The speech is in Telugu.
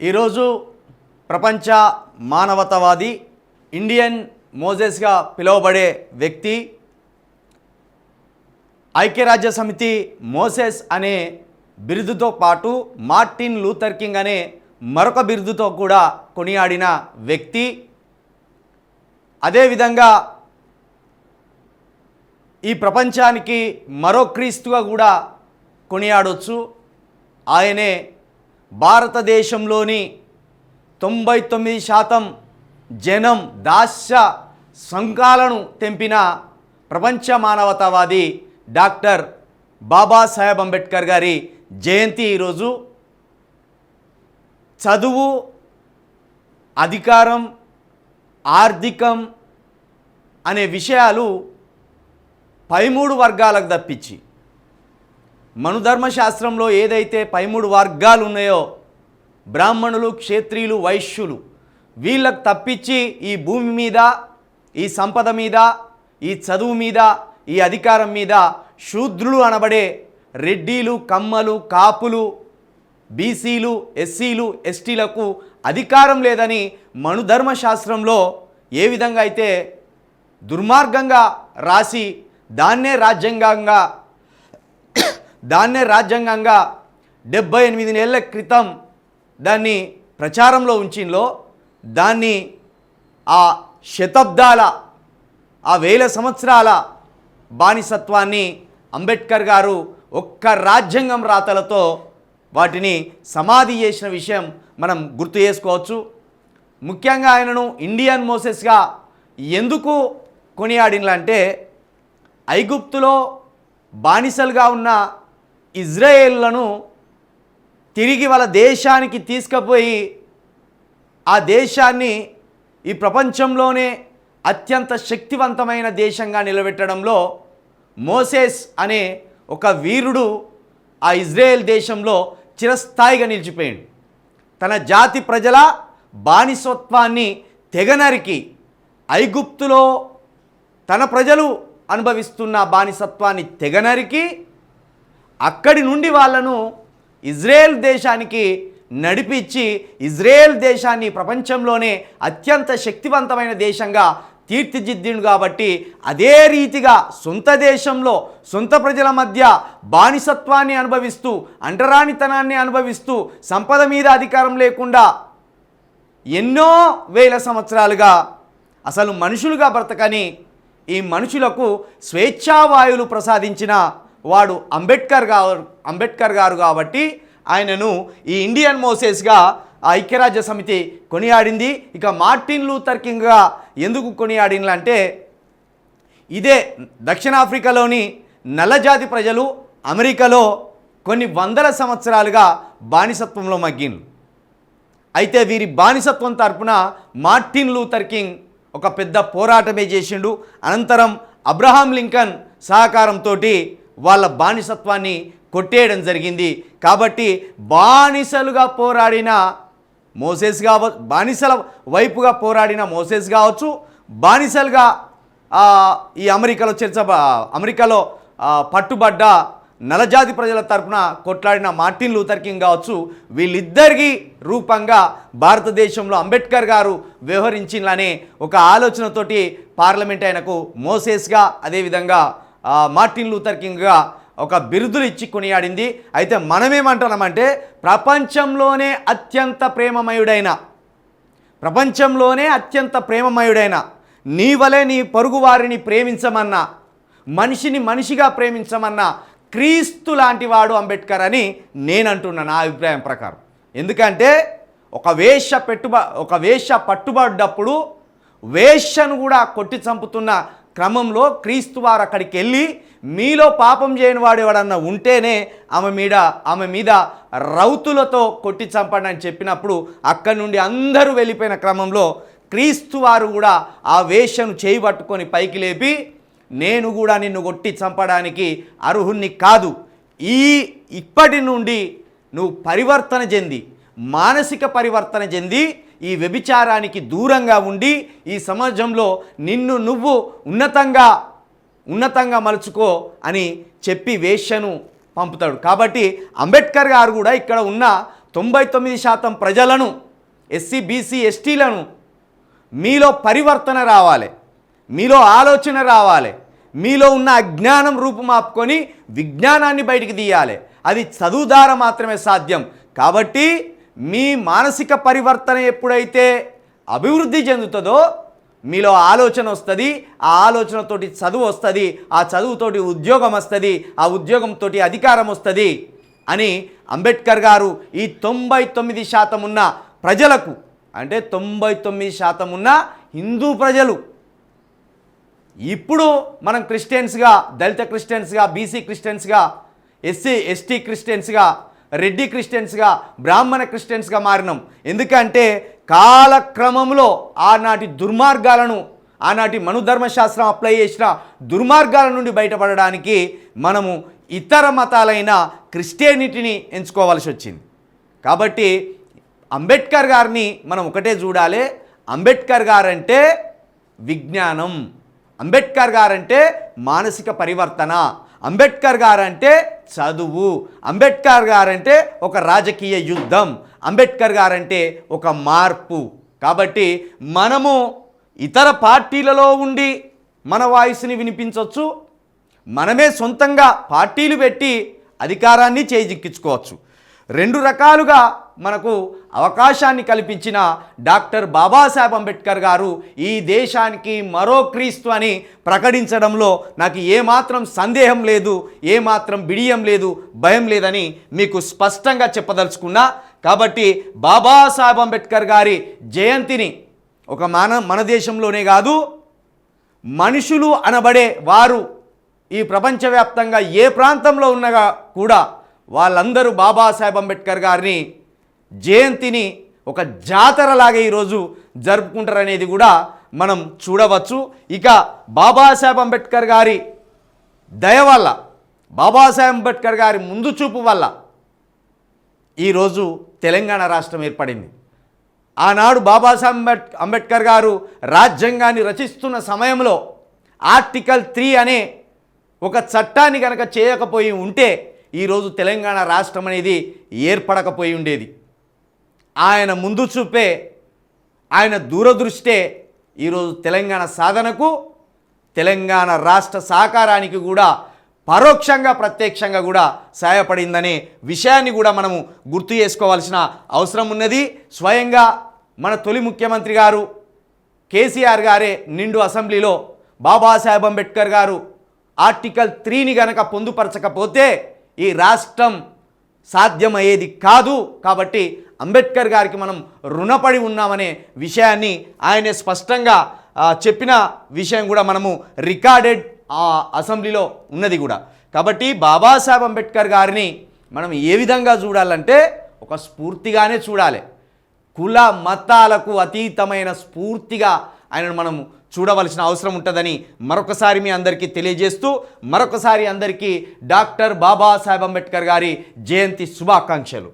ఈరోజు ప్రపంచ మానవతవాది ఇండియన్ మోజెస్గా పిలువబడే వ్యక్తి ఐక్యరాజ్య సమితి మోసెస్ అనే బిరుదుతో పాటు మార్టిన్ లూథర్ కింగ్ అనే మరొక బిరుదుతో కూడా కొనియాడిన వ్యక్తి. అదేవిధంగా ఈ ప్రపంచానికి మరో క్రీస్తుగా కూడా కొనియాడొచ్చు. ఆయనే భారతదేశంలోని తొంభై తొమ్మిది శాతం జనం దాస్య సంఘాలను తెంపిన ప్రపంచ మానవతావాది డాక్టర్ బాబాసాహెబ్ అంబేద్కర్ గారి జయంతి ఈరోజు. చదువు అధికారం ఆర్థికం అనే విషయాలు పైమూడు వర్గాలకు తప్పించి మనుధర్మశాస్త్రంలో ఏదైతే పైమూడు వర్గాలు ఉన్నాయో బ్రాహ్మణులు క్షేత్రియులు వైశ్యులు వీళ్ళకు తప్పించి ఈ భూమి మీద ఈ సంపద మీద ఈ చదువు మీద ఈ అధికారం మీద శూద్రులు అనబడే రెడ్డీలు కమ్మలు కాపులు బీసీలు ఎస్సీలు ఎస్టీలకు అధికారం లేదని మనుధర్మశాస్త్రంలో ఏ విధంగా అయితే దుర్మార్గంగా రాసి దాన్నే రాజ్యాంగంగా దాన్నే రాజ్యాంగంగా డెబ్బై ఎనిమిది నెలల క్రితం దాన్ని ప్రచారంలో ఉంచిలో దాన్ని ఆ శతాబ్దాల ఆ వేల సంవత్సరాల బానిసత్వాన్ని అంబేద్కర్ గారు ఒక్క రాజ్యాంగం రాతలతో వాటిని సమాధి చేసిన విషయం మనం గుర్తు చేసుకోవచ్చు. ముఖ్యంగా ఆయనను ఇండియన్ మోసెస్గా ఎందుకు కొనియాడినంటే ఐగుప్తులో బానిసలుగా ఉన్న ఇజ్రాయేళ్ళను తిరిగి వాళ్ళ దేశానికి తీసుకుపోయి ఆ దేశాన్ని ఈ ప్రపంచంలోనే అత్యంత శక్తివంతమైన దేశంగా నిలబెట్టడంలో మోసెస్ అనే ఒక వీరుడు ఆ ఇజ్రాయెల్ దేశంలో చిరస్థాయిగా నిలిచిపోయాడు. తన జాతి ప్రజల బానిసత్వాన్ని తెగనరికి ఐగుప్తులో తన ప్రజలు అనుభవిస్తున్న బానిసత్వాన్ని తెగనరికి అక్కడి నుండి వాళ్ళను ఇజ్రాయెల్ దేశానికి నడిపించి ఇజ్రాయెల్ దేశాన్ని ప్రపంచంలోనే అత్యంత శక్తివంతమైన దేశంగా తీర్చిదిద్దిండు కాబట్టి అదే రీతిగా సొంత దేశంలో సొంత ప్రజల మధ్య బానిసత్వాన్ని అనుభవిస్తూ అంటరానితనాన్ని అనుభవిస్తూ సంపద మీద అధికారం లేకుండా ఎన్నో వేల సంవత్సరాలుగా అసలు మనుషులుగా బ్రతకని ఈ మనుషులకు స్వేచ్ఛావాయువులు ప్రసాదించిన వాడు అంబేద్కర్ గారు అంబేద్కర్ గారు కాబట్టి ఆయనను ఈ ఇండియన్ మోసెస్గా ఐక్యరాజ్య సమితి కొనియాడింది. ఇక మార్టిన్ లూథర్ కింగ్గా ఎందుకు కొనియాడిందంటే ఇదే దక్షిణాఫ్రికాలోని నల్లజాతి ప్రజలు అమెరికాలో కొన్ని వందల సంవత్సరాలుగా బానిసత్వంలో మగ్గిన్లు. అయితే వీరి బానిసత్వం తరపున మార్టిన్ లూథర్ కింగ్ ఒక పెద్ద పోరాటమే చేసిండు. అనంతరం అబ్రహాం లింకన్ సహకారంతో వాళ్ళ బానిసత్వాన్ని కొట్టేయడం జరిగింది. కాబట్టి బానిసలుగా పోరాడిన మోసేస్ కావ బానిసల వైపుగా పోరాడిన మోసేస్ కావచ్చు బానిసలుగా ఈ అమెరికాలో చర్చ అమెరికాలో పట్టుబడ్డ నలజాతి ప్రజల తరపున కొట్లాడిన మార్టిన్ లూథర్ కింగ్ కావచ్చు వీళ్ళిద్దరికి రూపంగా భారతదేశంలో అంబేద్కర్ గారు వ్యవహరించిందనే ఒక ఆలోచనతోటి పార్లమెంట్ ఆయనకు మోసెస్గా అదేవిధంగా మార్టిన్ లూథర్ కింగ్గా ఒక బిరుదులు ఇచ్చి కొనియాడింది. అయితే మనమేమంటున్నామంటే ప్రపంచంలోనే అత్యంత ప్రేమమయుడైన ప్రపంచంలోనే అత్యంత ప్రేమమయుడైన నీ వలె నీ పొరుగు వారిని ప్రేమించమన్నా మనిషిని మనిషిగా ప్రేమించమన్నా క్రీస్తు లాంటి వాడు అంబేద్కర్ అని నేను అంటున్నా నా అభిప్రాయం ప్రకారం. ఎందుకంటే ఒక వేష పెట్టుబ ఒక వేష పట్టుబడ్డప్పుడు వేషను కూడా కొట్టి చంపుతున్న క్రమంలో క్రీస్తు వారు అక్కడికి వెళ్ళి మీలో పాపం చేయని వాడు ఎవడన్నా ఉంటేనే ఆమె మీద ఆమె మీద రౌతులతో కొట్టి చంపండి అని చెప్పినప్పుడు అక్కడి నుండి అందరూ వెళ్ళిపోయిన క్రమంలో క్రీస్తు వారు కూడా ఆ వేషను చేయి పట్టుకొని పైకి లేపి నేను కూడా నిన్ను కొట్టి చంపడానికి అర్హుణ్ణి కాదు. ఈ ఇప్పటి నుండి నువ్వు పరివర్తన చెంది మానసిక పరివర్తన చెంది ఈ వ్యభిచారానికి దూరంగా ఉండి ఈ సమాజంలో నిన్ను నువ్వు ఉన్నతంగా ఉన్నతంగా మలుచుకో అని చెప్పి వేశ్యను పంపుతాడు. కాబట్టి అంబేద్కర్ గారు కూడా ఇక్కడ ఉన్న తొంభై తొమ్మిది శాతం ప్రజలను ఎస్సీ బీసీ ఎస్టీలను మీలో పరివర్తన రావాలి మీలో ఆలోచన రావాలి మీలో ఉన్న అజ్ఞానం రూపుమాపుకొని విజ్ఞానాన్ని బయటికి తీయాలి. అది చదువు ద్వారా మాత్రమే సాధ్యం. కాబట్టి మీ మానసిక పరివర్తన ఎప్పుడైతే అభివృద్ధి చెందుతుందో మీలో ఆలోచన వస్తుంది ఆ ఆలోచనతోటి చదువు వస్తుంది ఆ చదువుతోటి ఉద్యోగం వస్తుంది ఆ ఉద్యోగంతో అధికారం వస్తుంది అని అంబేద్కర్ గారు ఈ తొంభై తొమ్మిది శాతం ఉన్న ప్రజలకు అంటే తొంభై తొమ్మిది శాతం ఉన్న హిందూ ప్రజలు ఇప్పుడు మనం క్రిస్టియన్స్గా దళిత క్రిస్టియన్స్గా బీసీ క్రిస్టియన్స్గా ఎస్సీ ఎస్టీ క్రిస్టియన్స్గా రెడ్డి క్రిస్టియన్స్గా బ్రాహ్మణ క్రిస్టియన్స్గా మారినాం. ఎందుకంటే కాలక్రమంలో ఆనాటి దుర్మార్గాలను ఆనాటి మనుధర్మశాస్త్రం అప్లై చేసిన దుర్మార్గాల నుండి బయటపడడానికి మనము ఇతర మతాలైన క్రిస్టియానిటీని ఎంచుకోవాల్సి వచ్చింది. కాబట్టి అంబేద్కర్ గారిని మనం ఒకటే చూడాలి. అంబేద్కర్ గారంటే విజ్ఞానం. అంబేద్కర్ గారంటే మానసిక పరివర్తన. అంబేద్కర్ గారంటే చదువు. అంబేద్కర్ గారంటే ఒక రాజకీయ యుద్ధం. అంబేద్కర్ గారంటే ఒక మార్పు. కాబట్టి మనము ఇతర పార్టీలలో ఉండి మన వాయిస్ని వినిపించవచ్చు మనమే సొంతంగా పార్టీలు పెట్టి అధికారాన్ని చేజిక్కించుకోవచ్చు. రెండు రకాలుగా మనకు అవకాశాన్ని కల్పించిన డాక్టర్ బాబాసాహెబ్ అంబేద్కర్ గారు ఈ దేశానికి మరో క్రీస్తు అని ప్రకటించడంలో నాకు ఏమాత్రం సందేహం లేదు ఏమాత్రం బిడియం లేదు భయం లేదని మీకు స్పష్టంగా చెప్పదలుచుకున్నా. కాబట్టి బాబాసాహెబ్ అంబేద్కర్ గారి జయంతిని ఒక మన మన దేశంలోనే కాదు మనుషులు అనబడే వారు ఈ ప్రపంచవ్యాప్తంగా ఏ ప్రాంతంలో ఉన్నగా కూడా వాళ్ళందరూ బాబాసాహెబ్ అంబేద్కర్ గారిని జయంతిని ఒక జాతరలాగా ఈరోజు జరుపుకుంటారనేది కూడా మనం చూడవచ్చు. ఇక బాబాసాహెబ్ అంబేద్కర్ గారి దయ వల్ల బాబాసాహెబ్ అంబేద్కర్ గారి ముందు చూపు వల్ల ఈరోజు తెలంగాణ రాష్ట్రం ఏర్పడింది. ఆనాడు బాబాసాహెబ్ అంబేడ్ అంబేద్కర్ గారు రాజ్యాంగాన్ని రచిస్తున్న సమయంలో ఆర్టికల్ త్రీ అనే ఒక చట్టాన్ని కనుక చేయకపోయి ఉంటే ఈరోజు తెలంగాణ రాష్ట్రం అనేది ఏర్పడకపోయి ఉండేది. ఆయన ముందు చూపే ఆయన దూరదృష్టే ఈరోజు తెలంగాణ సాధనకు తెలంగాణ రాష్ట్ర సహకారానికి కూడా పరోక్షంగా ప్రత్యక్షంగా కూడా సహాయపడిందనే విషయాన్ని కూడా మనము గుర్తు చేసుకోవాల్సిన అవసరం ఉన్నది. స్వయంగా మన తొలి ముఖ్యమంత్రి గారు కేసీఆర్ గారే నిండు అసెంబ్లీలో బాబాసాహెబ్ అంబేద్కర్ గారు ఆర్టికల్ త్రీని గనక పొందుపరచకపోతే ఈ రాష్ట్రం సాధ్యమయ్యేది కాదు. కాబట్టి అంబేద్కర్ గారికి మనం రుణపడి ఉన్నామనే విషయాన్ని ఆయన స్పష్టంగా చెప్పిన విషయం కూడా మనము రికార్డెడ్ ఆ అసెంబ్లీలో ఉన్నది కూడా. కాబట్టి బాబాసాహెబ్ అంబేద్కర్ గారిని మనం ఏ విధంగా చూడాలంటే ఒక స్ఫూర్తిగానే చూడాలి. కుల మతాలకు అతీతమైన స్ఫూర్తిగా ఆయనను మనం చూడవలసిన అవసరం ఉంటుందని మరొకసారి మీ అందరికీ తెలియజేస్తూ మరొకసారి అందరికీ డాక్టర్ బాబాసాహెబ్ అంబేద్కర్ గారి జయంతి శుభాకాంక్షలు.